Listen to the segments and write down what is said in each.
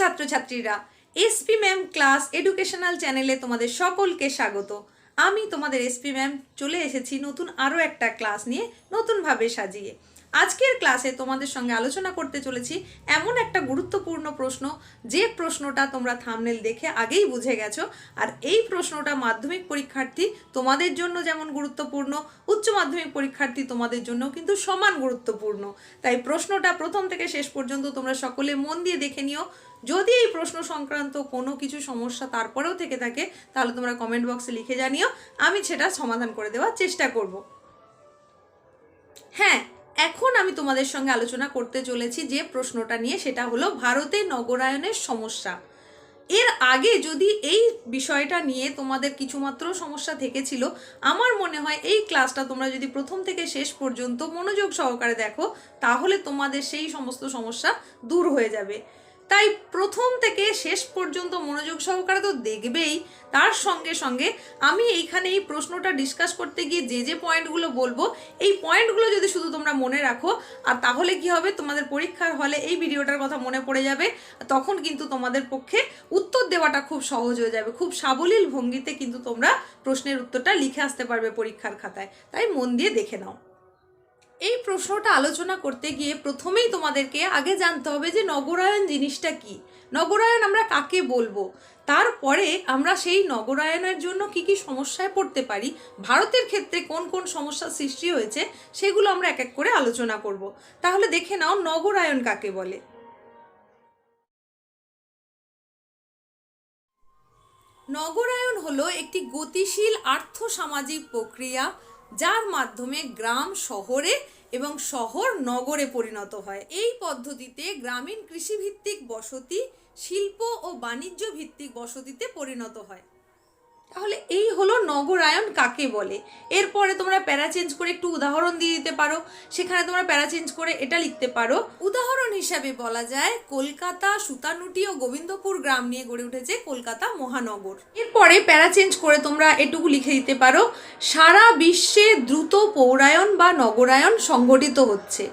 ছাত্রছাত্রীরা SP ma'am class educational চ্যানেলে তোমাদের সকলকে স্বাগত। আমি তোমাদের এসপি ম্যাম চলে এসেছি নতুন আরও একটা ক্লাস নিয়ে নতুনভাবে সাজিয়ে। আজকের ক্লাসে তোমাদের সঙ্গে আলোচনা করতে চলেছি এমন একটা গুরুত্বপূর্ণ প্রশ্ন, যে প্রশ্নটা তোমরা থামনেল দেখে আগেই বুঝে গেছো। আর এই প্রশ্নটা মাধ্যমিক পরীক্ষার্থী তোমাদের জন্য যেমন গুরুত্বপূর্ণ, উচ্চ মাধ্যমিক পরীক্ষার্থী তোমাদের জন্য কিন্তু সমান গুরুত্বপূর্ণ। তাই প্রশ্নটা প্রথম থেকে শেষ পর্যন্ত তোমরা সকলে মন দিয়ে দেখে নিও। যদি এই প্রশ্ন সংক্রান্ত কোনো কিছু সমস্যা তারপরেও থেকে থাকে, তাহলে তোমরা কমেন্ট বক্সে লিখে জানিও। আমি সেটা সমাধান করে দেওয়ার চেষ্টা করব। হ্যাঁ এখন আমি তোমাদের সঙ্গে আলোচনা করতে চলেছি যে প্রশ্নটা নিয়ে, সেটা হলো ভারতে নগরায়নের সমস্যা। এর আগে যদি এই বিষয়টা নিয়ে তোমাদের কিছুমাত্র সমস্যা থেকেছিল, আমার মনে হয় এই ক্লাসটা তোমরা যদি প্রথম থেকে শেষ পর্যন্ত মনোযোগ সহকারে দেখো, তাহলে তোমাদের সেই সমস্ত সমস্যা দূর হয়ে যাবে। তাই প্রথম থেকে শেষ পর্যন্ত মনোযোগ সহকারে তো দেখবেই। তার সঙ্গে সঙ্গে আমি এইখানে এই প্রশ্নটা ডিসকাস করতে গিয়ে যে যে পয়েন্টগুলো বলব, এই পয়েন্টগুলো যদি শুধু তোমরা মনে রাখো, আর তাহলে কি হবে? তোমাদের পরীক্ষার হলে এই ভিডিওটার কথা মনে পড়ে যাবে। তখন কিন্তু তোমাদের পক্ষে উত্তর দেওয়াটা খুব সহজ হয়ে যাবে। খুব সাবলীল ভঙ্গিতে কিন্তু তোমরা প্রশ্নের উত্তরটা লিখে আসতে পারবে পরীক্ষার খাতায়। তাই মন দিয়ে দেখে নাও। এই প্রশ্নটা আলোচনা করতে গিয়ে প্রথমেই তোমাদেরকে আগে জানতে হবে যে নগরায়ন জিনিসটা কি? নগরায়ন আমরা কাকে বলব? তারপরে আমরা সেই নগরায়নের জন্য কি কি সমস্যায় পড়তে পারি? ভারতের ক্ষেত্রে কোন কোন সমস্যার সৃষ্টি হয়েছে? সেগুলো আমরা এক এক করে আলোচনা করব। তাহলে দেখে নাও নগরায়ন কাকে বলে। নগরায়ন হলো একটি গতিশীল আর্থসামাজিক প্রক্রিয়া যার মাধ্যমে গ্রাম শহরে এবং শহর নগরে পরিণত হয়। এই পদ্ধতিতে গ্রামীণ কৃষিভিত্তিক বসতি, শিল্প ও বাণিজ্য ভিত্তিক বসতিতে পরিণত হয়। তাহলে এই হলো নগরায়ন কাকে বলে? এরপরে তোমরা প্যারা চেঞ্জ করে একটু উদাহরণ দিয়ে দিতে পারো। সেখানে তোমরা প্যারা চেঞ্জ করে এটা লিখতে পারো। উদাহরণ হিসাবে বলা যায় কলকাতা, সুতানুটি ও গোবিন্দপুর গ্রাম নিয়ে গড়ে উঠেছে কলকাতা মহানগর। এরপরে প্যারা চেঞ্জ করে তোমরা এটুকু লিখে দিতে পারো, সারা বিশ্বে দ্রুত পৌরায়ন বা নগরায়ন সংগঠিত হচ্ছে।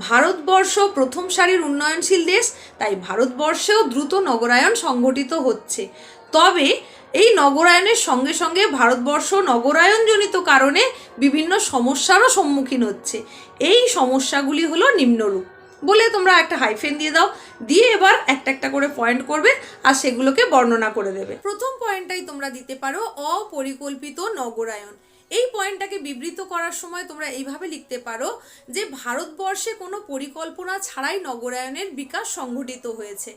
ভারতবর্ষ প্রথম সারির উন্নয়নশীল দেশ, তাই ভারতবর্ষেও দ্রুত নগরায়ন সংগঠিত হচ্ছে। তবে এই নগরায়নের সঙ্গে সঙ্গে ভারতবর্ষ নগরায়নজনিত কারণে বিভিন্ন সমস্যারও সম্মুখীন হচ্ছে। এই সমস্যাগুলি হলো নিম্নরূপ। বলে তোমরা একটা হাইফেন দিয়ে দাও, দিয়ে এবার একটা একটা করে পয়েন্ট করবে আর সেগুলোকে বর্ণনা করে দেবে। প্রথম পয়েন্টটাই তোমরা দিতে পারো, অপরিকল্পিত নগরায়ন। এই পয়েন্টটাকে বিবৃত করার সময় তোমরা এইভাবে লিখতে পারো যে, ভারতবর্ষে কোনো পরিকল্পনা ছাড়াই নগরায়নের বিকাশ সংঘটিত হয়েছে।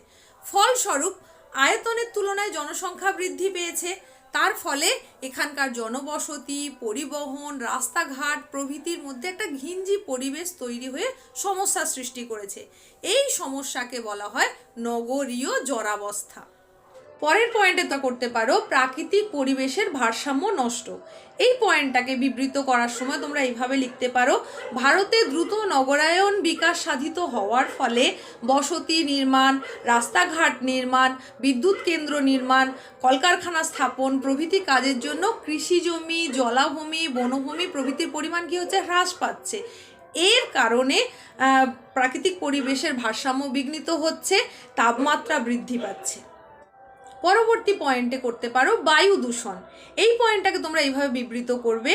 ফলস্বরূপ আয়তনের তুলনায় জনসংখ্যা বৃদ্ধি পেয়েছে। তার ফলে এখানকার জনবসতি, পরিবহন, রাস্তাঘাট প্রভৃতির মধ্যে একটা ঘিঞ্জি পরিবেশ তৈরি হয়ে সমস্যা সৃষ্টি করেছে। এই সমস্যাকে বলা হয় নগরীয় জরাবস্থা। পরের পয়েন্টে তা করতে পারো, প্রাকৃতিক পরিবেশের ভারসাম্য নষ্ট। এই পয়েন্টটাকে বিবৃত করার সময় তোমরা এইভাবে লিখতে পারো, ভারতে দ্রুত নগরায়ন বিকাশ সাধিত হওয়ার ফলে বসতি নির্মাণ, রাস্তাঘাট নির্মাণ, বিদ্যুৎ কেন্দ্র নির্মাণ, কলকারখানা স্থাপন প্রভৃতি কাজের জন্য কৃষি জমি, জলাভূমি, বনভূমি প্রভৃতির পরিমাণ কি হচ্ছে? হ্রাস পাচ্ছে। এর কারণে প্রাকৃতিক পরিবেশের ভারসাম্য বিঘ্নিত হচ্ছে, তাপমাত্রা বৃদ্ধি পাচ্ছে। পরবর্তী পয়েন্টে করতে পারো বায়ু দূষণ। এই পয়েন্টটাকে তোমরা এইভাবে বিবৃত করবে,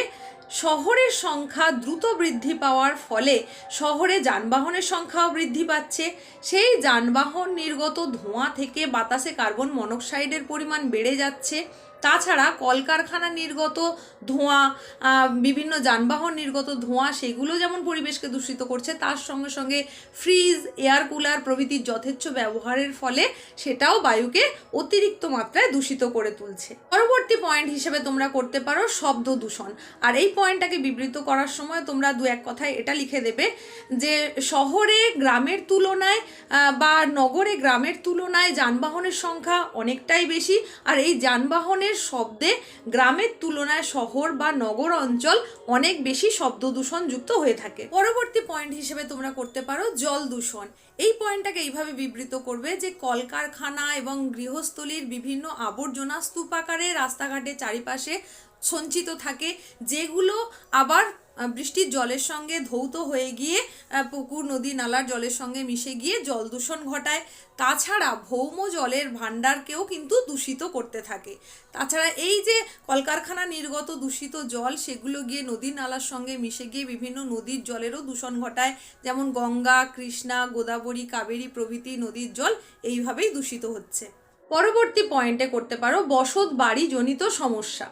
শহরের সংখ্যা দ্রুত বৃদ্ধি পাওয়ার ফলে শহরে যানবাহনের সংখ্যাও বৃদ্ধি পাচ্ছে। সেই যানবাহন নির্গত ধোঁয়া থেকে বাতাসে কার্বন মনোক্সাইডের পরিমাণ বেড়ে যাচ্ছে। তাছাড়া কলকারখানা নির্গত ধোঁয়া বিভিন্ন যানবাহন নির্গত ধোঁয়া, সেগুলো যেমন পরিবেশকে দূষিত করছে, তার সঙ্গে সঙ্গে ফ্রিজ এয়ার কুলার প্রভৃতির যথেচ্ছ ব্যবহারের ফলে সেটাও বায়ুকে অতিরিক্ত মাত্রায় দূষিত করে তুলছে। পরবর্তী পয়েন্ট হিসেবে তোমরা করতে পারো শব্দ দূষণ। আর এই পয়েন্টটাকে বিবৃত করার সময় তোমরা দু এক কথায় এটা লিখে দেবে যে, শহরে গ্রামের তুলনায় বা নগরে গ্রামের তুলনায় যানবাহনের সংখ্যা অনেকটাই বেশি, আর এই যানবাহনের শব্দে গ্রামের তুলনায় শহর বা নগর অঞ্চল অনেক বেশি শব্দ দূষণ যুক্ত হয়ে থাকে। পরবর্তী পয়েন্ট হিসেবে তোমরা করতে পারো জল দূষণ। এই পয়েন্টটাকে এইভাবে বিবৃত করবে যে কলকারখানা এবং গৃহস্থলীর বিভিন্ন আবর্জনা স্তূপাকারে রাস্তাঘাটে চারিপাশে সঞ্চিত থাকে, যেগুলো আবার বৃষ্টির জলের সঙ্গে ধৌত হয়ে গিয়ে পুকুর, নদী, নালার জলের সঙ্গে মিশে গিয়ে জল দূষণ ঘটায়। তাছাড়া ভৌম জলের ভাণ্ডারকেও কিন্তু দূষিত করতে থাকে। তাছাড়া এই যে কলকারখানা নির্গত দূষিত জল, সেগুলো গিয়ে নদী, নালার সঙ্গে মিশে গিয়ে বিভিন্ন নদীর জলেরও দূষণ ঘটায়। যেমন গঙ্গা, কৃষ্ণা, গোদাবরী, কাবেরী প্রভৃতি নদীর জল এইভাবেই দূষিত হচ্ছে। পরবর্তী পয়েন্টে করতে পারো বসত বাড়ি জনিত সমস্যা।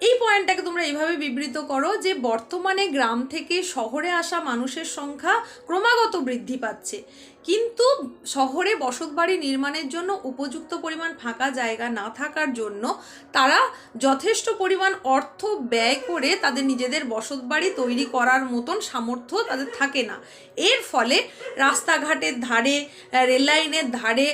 এই পয়েন্টটাকে তোমরা এইভাবে বিবৃত করো যে বর্তমানে গ্রাম থেকে শহরে আসা মানুষের সংখ্যা ক্রমাগত বৃদ্ধি পাচ্ছে। কিন্তু শহরে বসতবাড়ি নির্মাণের জন্য উপযুক্ত পরিমাণ ফাঁকা জায়গা না থাকার জন্য তারা যথেষ্ট পরিমাণ অর্থ ব্যয় করে তাদের নিজেদের বসতবাড়ি তৈরি করার মতন সামর্থ্য তাদের থাকে না। এর ফলে রাস্তাঘাটের ধারে রেললাইনের ধারে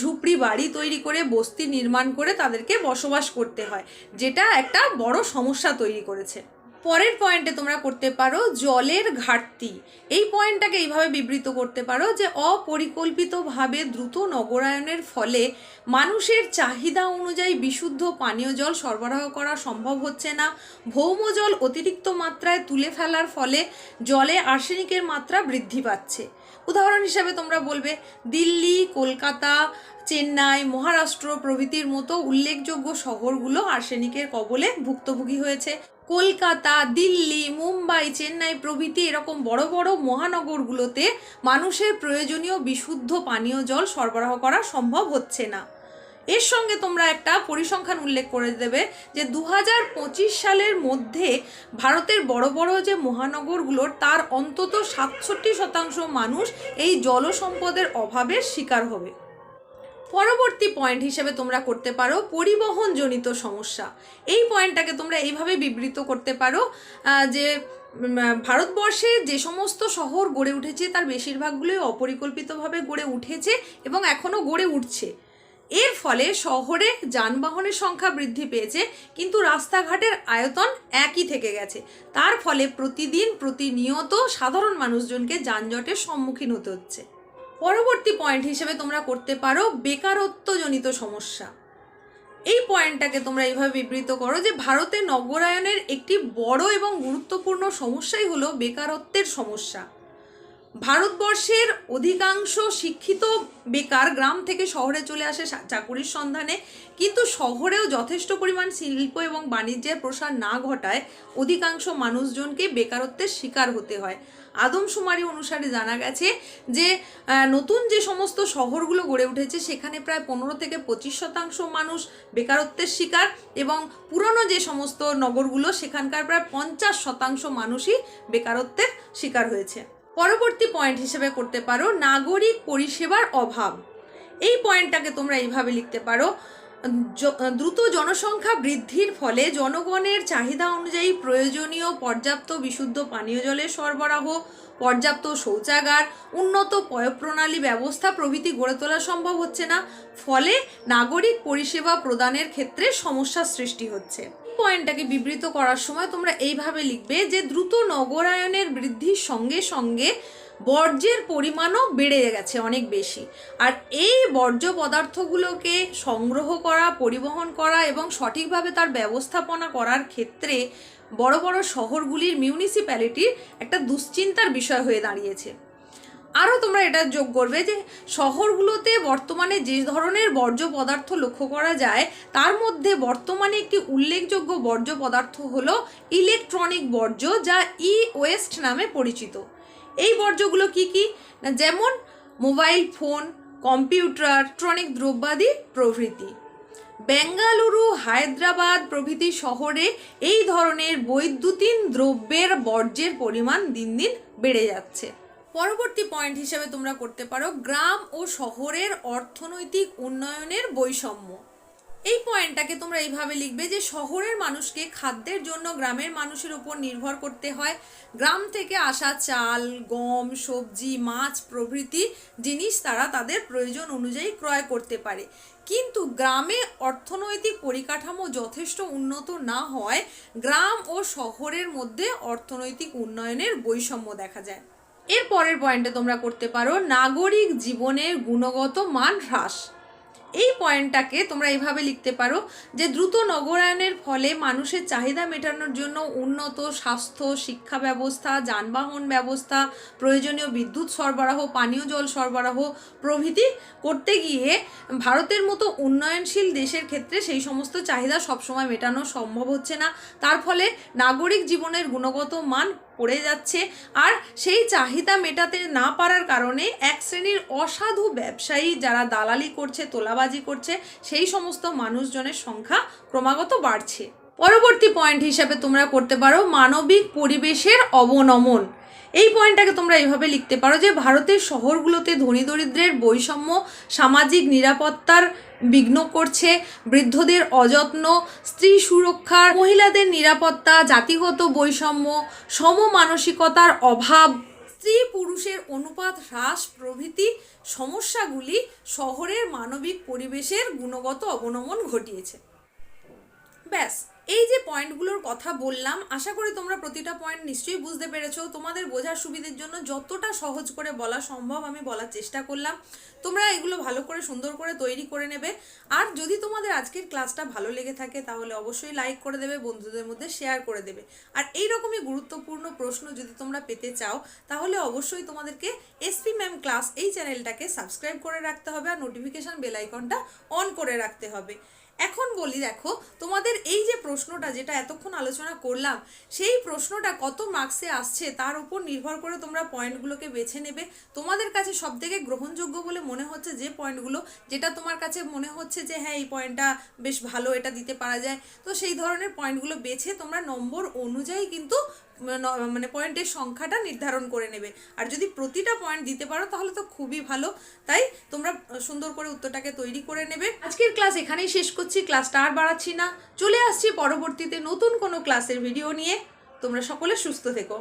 ঝুপড়ি বাড়ি তৈরি করে বস্তি নির্মাণ করে তাদেরকে বসবাস করতে হয়, যেটা একটা বড় সমস্যা তৈরি করেছে। পরের পয়েন্টে তোমরা করতে পারো জলের ঘাটতি। এই পয়েন্টটাকে এইভাবে বিবৃত করতে পারো যে অপরিকল্পিতভাবে দ্রুত নগরায়নের ফলে মানুষের চাহিদা অনুযায়ী বিশুদ্ধ পানীয় জল সরবরাহ করা সম্ভব হচ্ছে না। ভৌম জল অতিরিক্ত মাত্রায় তুলে ফেলার ফলে জলে আর্সেনিকের মাত্রা বৃদ্ধি পাচ্ছে। উদাহরণ হিসাবে তোমরা বলবে, দিল্লি, কলকাতা, চেন্নাই, মহারাষ্ট্র প্রভৃতির মতো উল্লেখযোগ্য শহরগুলো আর্সেনিকের কবলে ভুক্তভোগী হয়েছে। কলকাতা, দিল্লি, মুম্বাই, চেন্নাই প্রভৃতি এরকম বড় বড় মহানগরগুলোতে মানুষের প্রয়োজনীয় বিশুদ্ধ পানীয় জল সরবরাহ করা সম্ভব হচ্ছে না। এর সঙ্গে তোমরা একটা পরিসংখ্যান উল্লেখ করে দেবে যে দু হাজার পঁচিশ সালের মধ্যে ভারতের বড় বড় যে মহানগরগুলোর তার অন্তত সাতষট্টি শতাংশ মানুষ এই জলসম্পদের অভাবের শিকার হবে। পরবর্তী পয়েন্ট হিসেবে তোমরা করতে পারো পরিবহনজনিত সমস্যা। এই পয়েন্টটাকে তোমরা এইভাবে বিবৃত করতে পারো যে ভারতবর্ষে যে সমস্ত শহর গড়ে উঠেছে, তার বেশিরভাগগুলোই অপরিকল্পিতভাবে গড়ে উঠেছে এবং এখনও গড়ে উঠছে। এর ফলে শহরে যানবাহনের সংখ্যা বৃদ্ধি পেয়েছে, কিন্তু রাস্তাঘাটের আয়তন একই থেকে গেছে। তার ফলে প্রতিদিন প্রতিনিয়ত সাধারণ মানুষজনকে যানজটের সম্মুখীন হতে হচ্ছে। পরবর্তী পয়েন্ট হিসেবে তোমরা করতে পারো বেকারত্বজনিত সমস্যা। এই পয়েন্টটাকে তোমরা এইভাবে বিবৃত করো যে ভারতে নগরায়নের একটি বড় এবং গুরুত্বপূর্ণ সমস্যাই হলো বেকারত্বের সমস্যা। ভারতবর্ষের অধিকাংশ শিক্ষিত বেকার গ্রাম থেকে শহরে চলে আসে চাকুরির সন্ধানে। কিন্তু শহরেও যথেষ্ট পরিমাণ শিল্প এবং বাণিজ্যের প্রসার না ঘটায় অধিকাংশ মানুষজনকে বেকারত্বের শিকার হতে হয়। আদমশুমারি অনুসারে জানা গেছে যে নতুন যে সমস্ত শহরগুলো গড়ে উঠেছে, সেখানে প্রায় পনেরো থেকে পঁচিশ শতাংশ মানুষ বেকারত্বের শিকার এবং পুরনো যে সমস্ত নগরগুলো, সেখানকার প্রায় পঞ্চাশ শতাংশ মানুষই বেকারত্বের শিকার হয়েছে। পরবর্তী পয়েন্ট হিসেবে করতে পারো নাগরিক পরিষেবার অভাব। এই পয়েন্টটাকে তোমরা এইভাবে লিখতে পারো দ্রুত জনসংখ্যা বৃদ্ধির ফলে জনগণের চাহিদা অনুযায়ী প্রয়োজনীয় পর্যাপ্ত বিশুদ্ধ পানীয় জলের সরবরাহ, পর্যাপ্ত শৌচাগার, উন্নত পয়ঃপ্রণালী ব্যবস্থা প্রভৃতি গড়ে তোলা সম্ভব হচ্ছে না, ফলে নাগরিক পরিষেবা প্রদানের ক্ষেত্রে সমস্যার সৃষ্টি হচ্ছে। পয়েন্টটাকে বিবৃত করার সময় তোমরা এইভাবে লিখবে যে দ্রুত নগরায়নের বৃদ্ধির সঙ্গে সঙ্গে বর্জ্যের পরিমাণও বেড়ে গেছে অনেক বেশি। আর এই বর্জ্য পদার্থগুলোকে সংগ্রহ করা, পরিবহন করা এবং সঠিকভাবে তার ব্যবস্থাপনা করার ক্ষেত্রে বড় বড় শহরগুলির মিউনিসিপ্যালিটির একটা দুশ্চিন্তার বিষয় হয়ে দাঁড়িয়েছে। আরও তোমরা এটা যোগ করবে যে শহরগুলোতে বর্তমানে যে ধরনের বর্জ্য পদার্থ লক্ষ্য করা যায়, তার মধ্যে বর্তমানে একটি উল্লেখযোগ্য বর্জ্য পদার্থ হলো ইলেকট্রনিক বর্জ্য যা ই ওয়েস্ট নামে পরিচিত। এই বর্জ্যগুলো কি কি? না যেমন মোবাইল ফোন, কম্পিউটার, ইলেকট্রনিক দ্রব্যাদি প্রভৃতি। বেঙ্গালুরু, হায়দ্রাবাদ প্রভৃতি শহরে এই ধরনের বৈদ্যুতিন দ্রব্যের বর্জ্যের পরিমাণ দিন দিন বেড়ে যাচ্ছে। পরবর্তী পয়েন্ট হিসেবে তোমরা করতে পারো গ্রাম ও শহরের অর্থনৈতিক উন্নয়নের বৈষম্য। এই পয়েন্টটাকে তোমরা এইভাবে লিখবে যে শহরের মানুষকে খাদ্যের জন্য গ্রামের মানুষের উপর নির্ভর করতে হয়। গ্রাম থেকে আসা চাল, গম, সবজি, মাছ প্রভৃতি জিনিস তারা তাদের প্রয়োজন অনুযায়ী ক্রয় করতে পারে। কিন্তু গ্রামে অর্থনৈতিক পরিকাঠামো যথেষ্ট উন্নত না হয় গ্রাম ও শহরের মধ্যে অর্থনৈতিক উন্নয়নের বৈষম্য দেখা যায়। এর পরের পয়েন্টে তোমরা করতে পারো, নাগরিক জীবনের গুণগত মান হ্রাস। এই পয়েন্টটাকে তোমরা এইভাবে লিখতে পারো যে দ্রুত নগরায়নের ফলে মানুষের চাহিদা মেটানোর জন্য উন্নত স্বাস্থ্য, শিক্ষা ব্যবস্থা, যানবাহন ব্যবস্থা, প্রয়োজনীয় বিদ্যুৎ সরবরাহ, পানীয় জল সরবরাহ প্রভৃতি করতে গিয়ে ভারতের মতো উন্নয়নশীল দেশের ক্ষেত্রে সেই সমস্ত চাহিদা সবসময় মেটানো সম্ভব হচ্ছে না। তার ফলে নাগরিক জীবনের গুণগত মান পড়ে যাচ্ছে। আর সেই চাহিদা মেটাতে না পারার কারণে এক শ্রেণির অসাধু ব্যবসায়ী যারা দালালি করছে, তোলাবাজি করছে, সেই সমস্ত মানুষজনের সংখ্যা ক্রমাগত বাড়ছে। পরবর্তী পয়েন্ট হিসাবে তোমরা করতে পারো মানবিক পরিবেশের অবনমন। এই পয়েন্টটাকে তোমরা এইভাবে লিখতে পারো যে ভারতের শহরগুলোতে ধনী দরিদ্রের বৈষম্য, সামাজিক নিরাপত্তার বিঘ্ন করছে, বৃদ্ধদের অযত্ন, স্ত্রী সুরক্ষা মহিলাদের নিরাপত্তা, জাতিগত বৈষম্য, সমমানসিকতার অভাব, স্ত্রী পুরুষের অনুপাত হ্রাস প্রভৃতি সমস্যাগুলি শহরের মানবিক পরিবেশের গুণগত অবনমন ঘটিয়েছে। ব্যাস। এই যে পয়েন্টগুলোর কথা বললাম, আশা করি তোমরা প্রতিটা পয়েন্ট নিশ্চয়ই বুঝতে পেরেছ। তোমাদের বোঝার সুবিধের জন্য যতটা সহজ করে বলা সম্ভব আমি বলার চেষ্টা করলাম। তোমরা এগুলো ভালো করে, সুন্দর করে তৈরি করে নেবে। আর যদি তোমাদের আজকের ক্লাসটা ভালো লেগে থাকে, তাহলে অবশ্যই লাইক করে দেবে, বন্ধুদের মধ্যে শেয়ার করে দেবে। আর এই রকমই গুরুত্বপূর্ণ প্রশ্ন যদি তোমরা পেতে চাও, তাহলে অবশ্যই তোমাদেরকে এসপি ম্যাম ক্লাস এই চ্যানেলটাকে সাবস্ক্রাইব করে রাখতে হবে আর নোটিফিকেশান বেল আইকনটা অন করে রাখতে হবে। এখন বলি দেখো, তোমাদের এই যে প্রশ্নটা যেটা এতক্ষণ আলোচনা করলাম, সেই প্রশ্নটা কত মার্কসে আসছে তার উপর নির্ভর করে তোমরা পয়েন্টগুলোকে বেছে নেবে। তোমাদের কাছে সব থেকে গ্রহণযোগ্য বলে মনে হচ্ছে যে পয়েন্টগুলো যেটা তোমার কাছে মনে হচ্ছে যে হ্যাঁ এই পয়েন্টটা বেশ ভালো, এটা দিতে পারা যায়। তো সেই ধরনের পয়েন্টগুলো বেছে তোমরা নম্বর অনুযায়ী কিন্তু মানে পয়েন্টের সংখ্যাটা নির্ধারণ করে নেবে। আর যদি প্রতিটা পয়েন্ট দিতে পারো, তাহলে তো খুবই ভালো। তাই তোমরা সুন্দর করে উত্তরটাকে তৈরি করে নেবে। আজকের ক্লাস এখানেই শেষ করছি। ক্লাসটা আর বাড়াচ্ছি না। চলে আসছি পরবর্তীতে নতুন কোনো ক্লাসের ভিডিও নিয়ে। তোমরা সকলে সুস্থ থেকো।